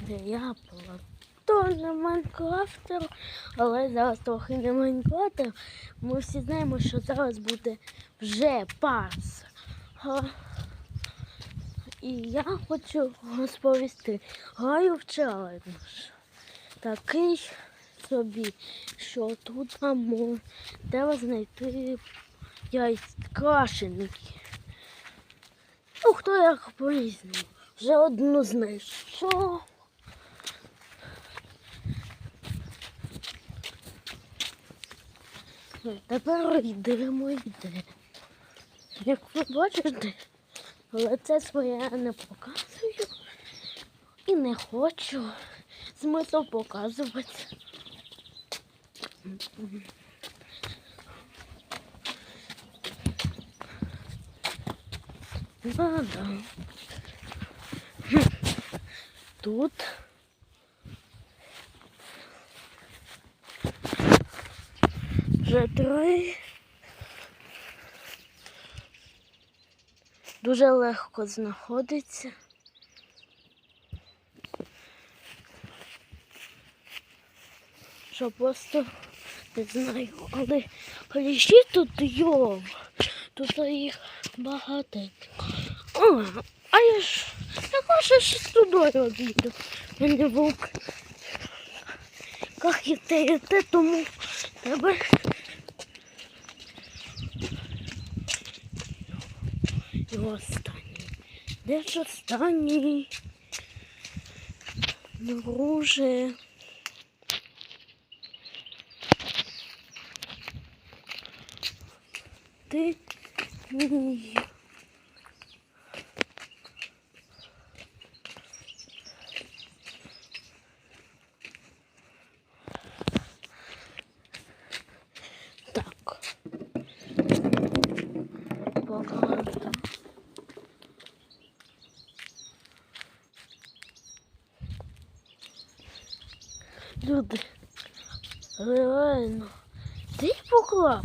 де я була то не Майнкрафтеру, але зараз трохи не Майнкрафтер. Ми всі знаємо, що зараз буде вже пас. І я хочу розповісти. Граю в челендж. Такий собі, що тут там треба знайти яйць крашенки. Ну, хто як по-різному. Вже одну знайшов. Е, Тепер йдемо йде. Як ви бачите, але це своє не показую і не хочу смисл показувати. Надо. Тут. Вже три. Дуже легко знаходиться. Що просто не знаю, коли кліщі тут йов, тут їх багатенько. О, а я ж хочу ж туди обіду. Мене вовк. Як і те, тому тебе. І останній. Де ж останній? Друже. Ти мій. Так. Багато. Люди, реально, ти їх поклав?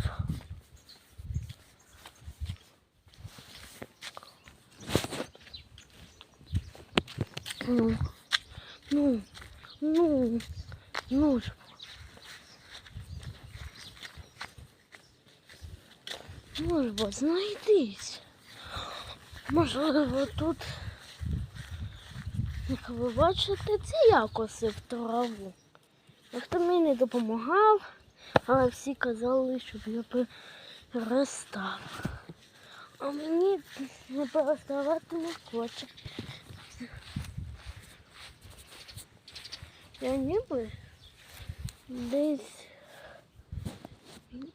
Ну, ну, ну, ну ж. Ну бо знайдись. Можливо, тут, як ви бачите, це я косив траву. Ніхто мені не допомагав, але всі казали, щоб я перестав. А мені не переставати не хоче. Я ніби десь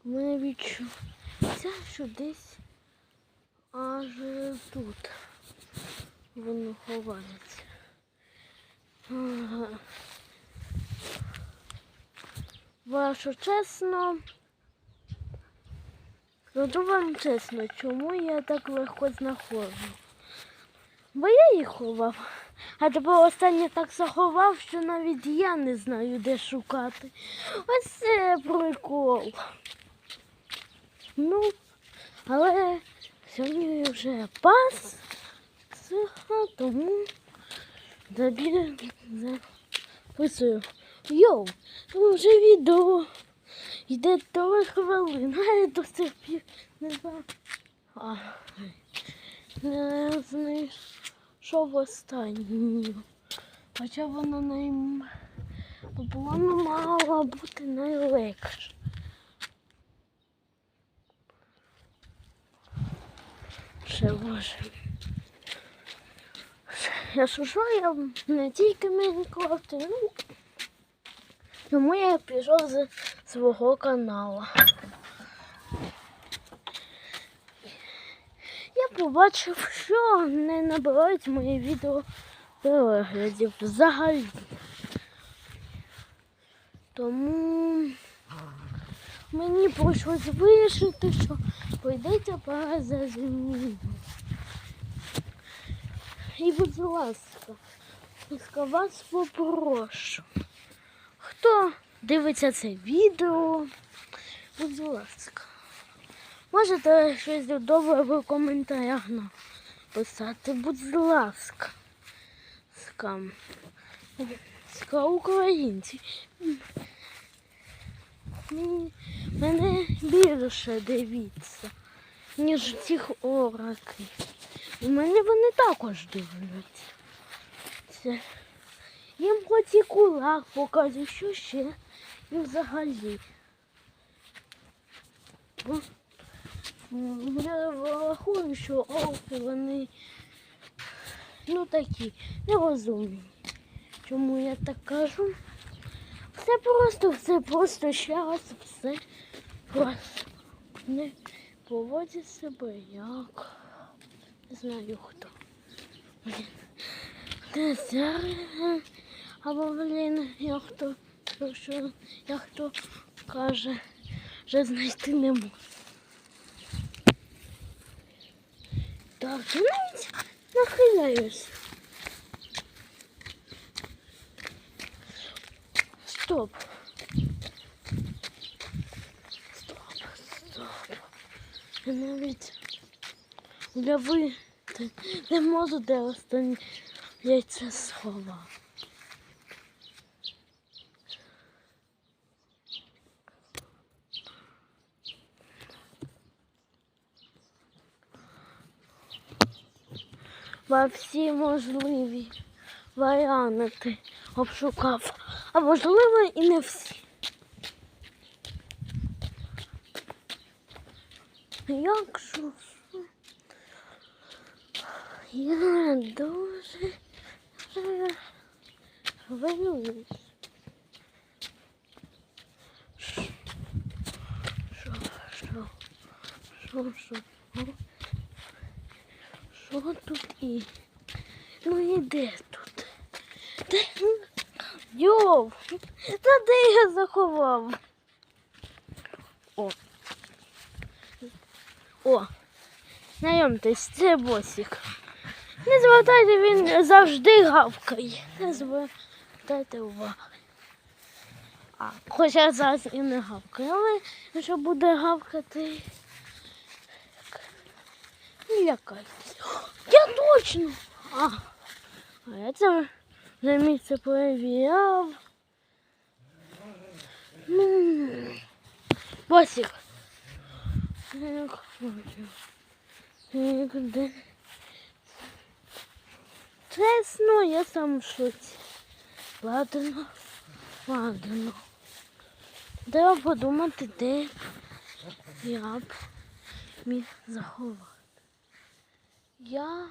не відчуття, що десь аж тут воно ховається. Ага. Чесно, скажу вам чесно, чому я так легко знаходжу. Бо я їх ховав. А тепер останнє так заховав, що навіть я не знаю, де шукати. Ось це прикол. Ну, але сьогодні вже пас, тому тобі записую. Йоу, вже відео. Йде хвилин, а я до сих пір не знаю. А, не знайшов останню. Хоча вона най... по плану мала бути найлегша. Ще боже. Я шушу, я не тільки Майнкрафт, ну, тому я пішов з свого каналу. Я побачив, що не набирають мої відео переглядів взагалі. Тому мені прийшлось вирішити, що прийдеться за зміну. І будь ласка, ласка, вас попрошу. Хто дивиться це відео, будь ласка. Можете щось добре в коментарях написати, будь ласка. діткам. Цікаво українці. Мені- Мене більше дивіться, ніж цих ораки. І мене вони також дивляться. Їм хоч і кулак показує, що ще. І взагалі. Я рахую, що орки вони ну такі нерозумні. Чому я так кажу? Все просто, все просто ще раз, все просто. Не поводять себе як. Не знаю хто. Блін. Або, блін, як хто, як хто каже, що знайти не можу. Так, навіть нахиляюсь. Стоп. Стоп, стоп. Я навіть уявити не можу, де останні яйця сховав. Во всі можливі варіанти обшукав, а можливо і не всі. Як же? Я дуже хвилююсь. Що? Що? Що? Що? Що? Що тут і? Ну і де тут? Де? Йов! Та де я заховав? О. О. Знайомтесь, це босик. Не звертайте, він завжди гавкає. Не звертайте уваги. А, хоча зараз і не гавкає, але якщо буде гавкати. Не лякайтесь. Я точно! А, а я це вже місце. М. Босик. Хочу. Чесно, я сам в. Ладно, ладно. Треба подумати, де я б міг заховати. Я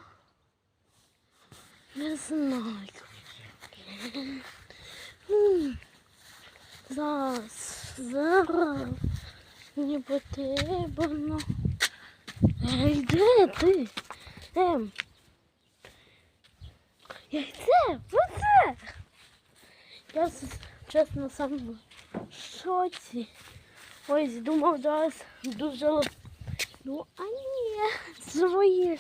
не знаю. Зараз, зараз мені потрібно. Ей, де ти? Ем. Яйце? Оце! Я чесно сам в шоці. Ось думав зараз дуже Ну, а ні, свої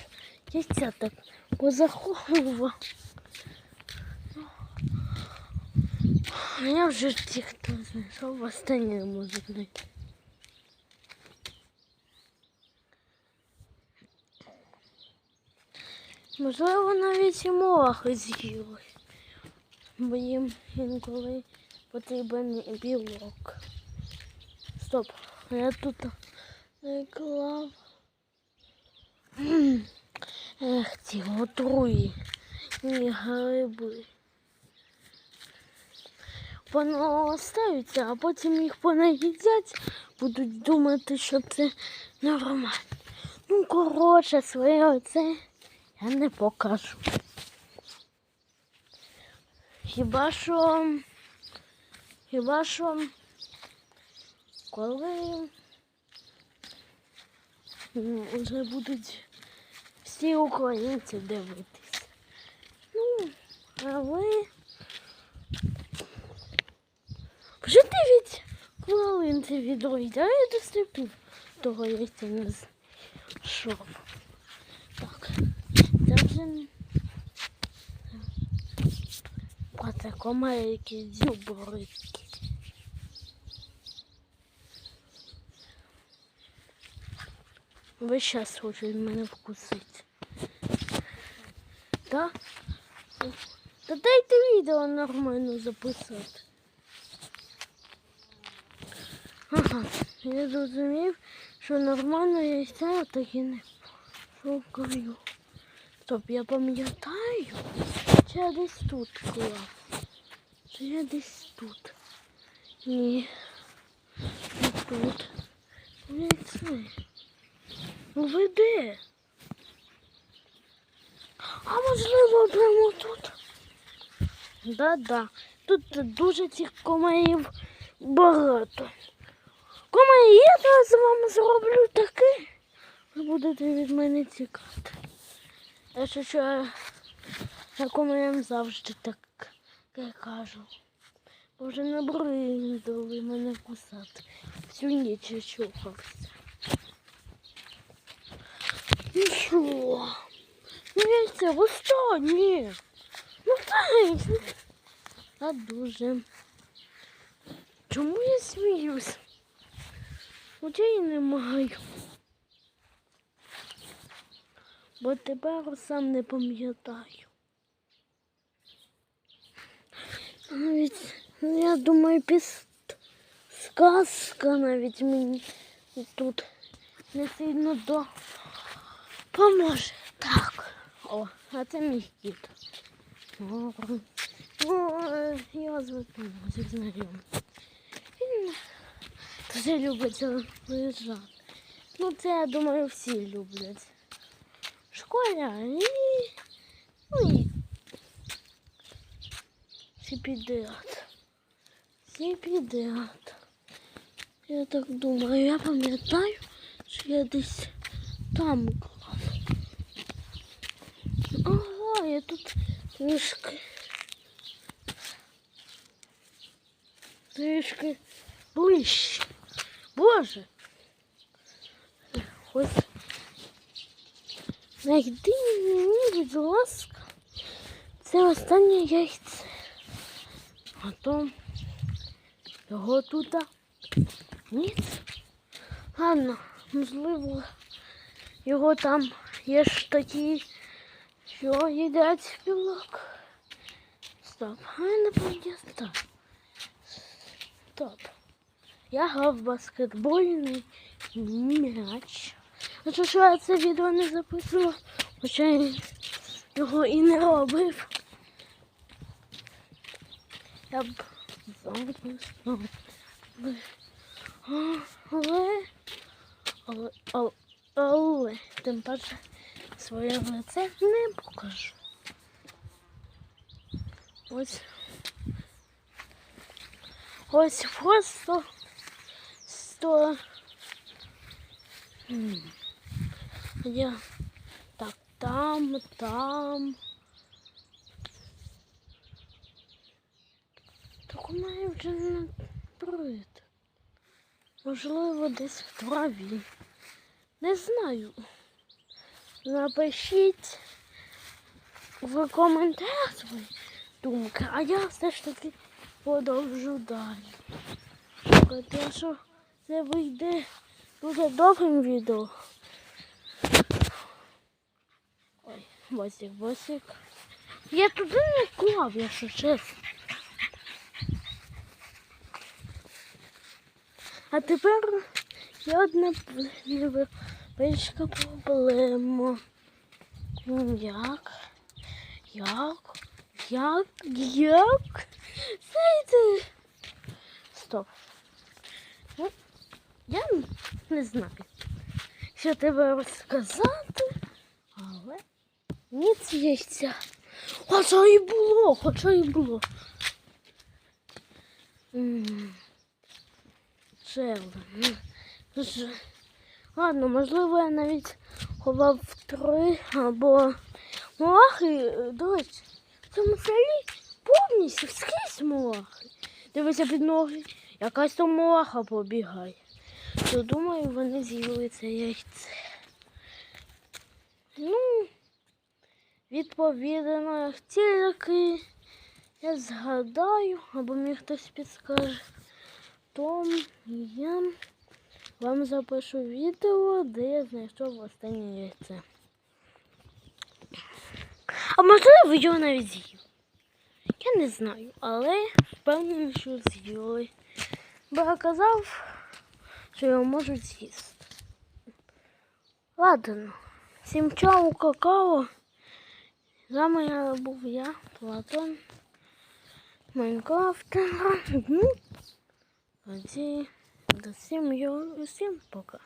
яйця так позаховував. А я вже ті, хто знайшов, останнє не можу знайти. Можливо, навіть і мохи з'їли, бо їм інколи потрібен білок. Стоп, а я тут не клав. М, Ех, ці отруї і гриби. Понаостаються, а потім їх понаїдять, будуть думати, що це нормально. Ну, коротше, своє оце я не покажу. Хіба що, хіба що, коли м, вже будуть всі українці дивитися. Ну, але вже 9 хвилин це відео а я доступив того яйця не знайшов. Так, це вже не- а це комає якісь дзюборики. Весь час хочуть мене вкусити. Так? Та дайте відео нормально записати. Ага, я зрозумів, що нормально яйця так і не шукаю. Стоп, я пам'ятаю, чи я десь тут клав. Чи я десь тут? Ні. Не тут. Яйце. Ну ви де? А можливо прямо тут? Да-да. Тут дуже цих комарів багато. Комарі, я зараз вам зроблю таке. Ви будете від мене тікати. Я ще що я, комарям завжди так кажу. Бо вже набридали мене кусати. Всю ніч я чухався. Ну яйце, ви що? Ні. Ну так. А дуже. Чому я сміюсь? Очей не маю. Бо тепер сам не пам'ятаю. Навіть, ну, я думаю, піс... сказка навіть мені тут не сильно до поможе. Так. О, а це мій кіт. О, Ну, е, я звикну, знайомий. Він дуже любить лежати. Ну, це, я думаю, всі люблять. Школяри. Ну і всі підряд. Всі підряд. Я так думаю, я пам'ятаю, що я десь там Я тут трішки. Трішки ближче. Боже. Ось. Найди мені, будь ласка. Це останнє яйце. А то його тут ніц. Ладно, можливо, його там є ж такі, що їдять білок. Стоп, а я не. Стоп. Я грав баскетбольний м'яч. А що, що я це відео не записував, хоча я його і не робив. Я б записав. Але, але, але, але, тим паче своє лице не покажу. Ось. Ось просто сто. Я так там, там. Так у мене вже не брит. Можливо, десь в траві. Не знаю. Напишіть в коментарях свої думки, а я все ж таки продовжу далі. Те, що це вийде дуже довгим відео. Ой, босик, босик. Я туди не клав, якщо чесно. А тепер є одна невеличка проблема. Ну, Як? Як? Як? Як? Знаєте? Стоп. Ну, я не знаю, що тебе розказати, але ніц яйця. Хоча і було, хоча і було. М. Ще одне. Ну, ж- Ладно, можливо, я навіть ховав три або мурахи, е, речі, в цьому селі повністю скрізь мурахи. Дивися під ноги, якась там мураха побігає. То думаю, вони з'їли це яйце. Ну, відповідно, як тільки я згадаю, або мені хтось підскаже, то я вам запишу відео, де я знайшов останнє яйце. А можливо, його навіть з'їв. Я не знаю, але впевнений, що з'їли. Бо казав, що його можуть з'їсти. Ладно, всім чау, какао. З вами був я, Платон. Майнкрафт. Ну, тоді до всім, йо- всім пока.